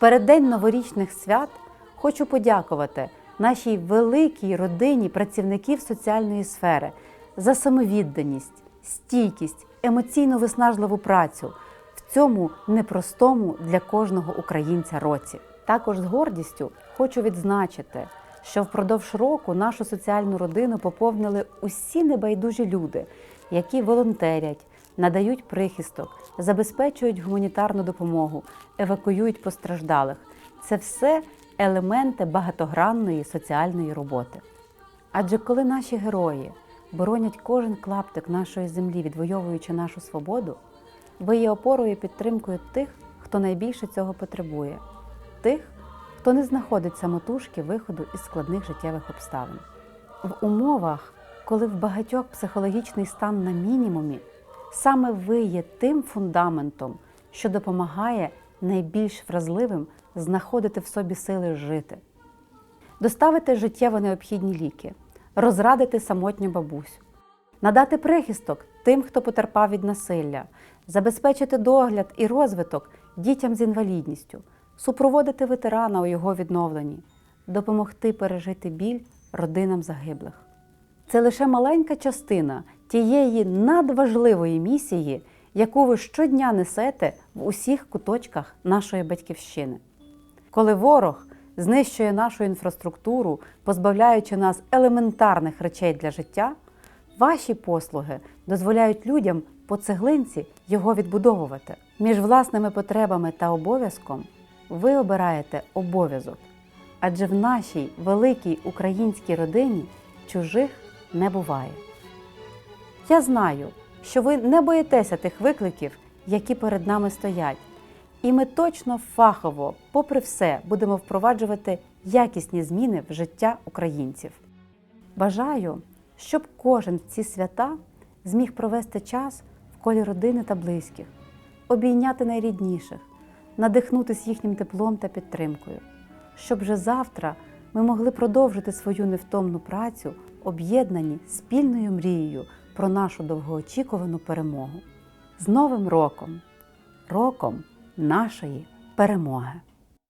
Переддень новорічних свят хочу подякувати нашій великій родині працівників соціальної сфери за самовідданість, стійкість, емоційно виснажливу працю в цьому непростому для кожного українця році. Також з гордістю хочу відзначити, що впродовж року нашу соціальну родину поповнили усі небайдужі люди, які волонтерять, надають прихисток, забезпечують гуманітарну допомогу, евакуюють постраждалих. Це все елементи багатогранної соціальної роботи. Адже коли наші герої боронять кожен клаптик нашої землі, відвоюючи нашу свободу, ви є опорою і підтримкою тих, хто найбільше цього потребує, тих, хто не знаходить самотужки виходу із складних життєвих обставин. В умовах, коли в багатьох психологічний стан на мінімумі, саме ви є тим фундаментом, що допомагає найбільш вразливим знаходити в собі сили жити, доставити життєво необхідні ліки, розрадити самотню бабусю, надати прихисток тим, хто потерпав від насилля, забезпечити догляд і розвиток дітям з інвалідністю, супроводити ветерана у його відновленні, допомогти пережити біль родинам загиблих. Це лише маленька частина тієї надважливої місії, яку ви щодня несете в усіх куточках нашої батьківщини. Коли ворог знищує нашу інфраструктуру, позбавляючи нас елементарних речей для життя, ваші послуги дозволяють людям по цеглинці його відбудовувати. Між власними потребами та обов'язком ви обираєте обов'язок, адже в нашій великій українській родині чужих не буває. Я знаю, що ви не боїтеся тих викликів, які перед нами стоять. І ми точно фахово, попри все, будемо впроваджувати якісні зміни в життя українців. Бажаю, щоб кожен в ці свята зміг провести час в колі родини та близьких, обійняти найрідніших, надихнутися їхнім теплом та підтримкою, щоб вже завтра ми могли продовжити свою невтомну працю, об'єднані спільною мрією про нашу довгоочікувану перемогу. З Новим роком! Роком нашої перемоги!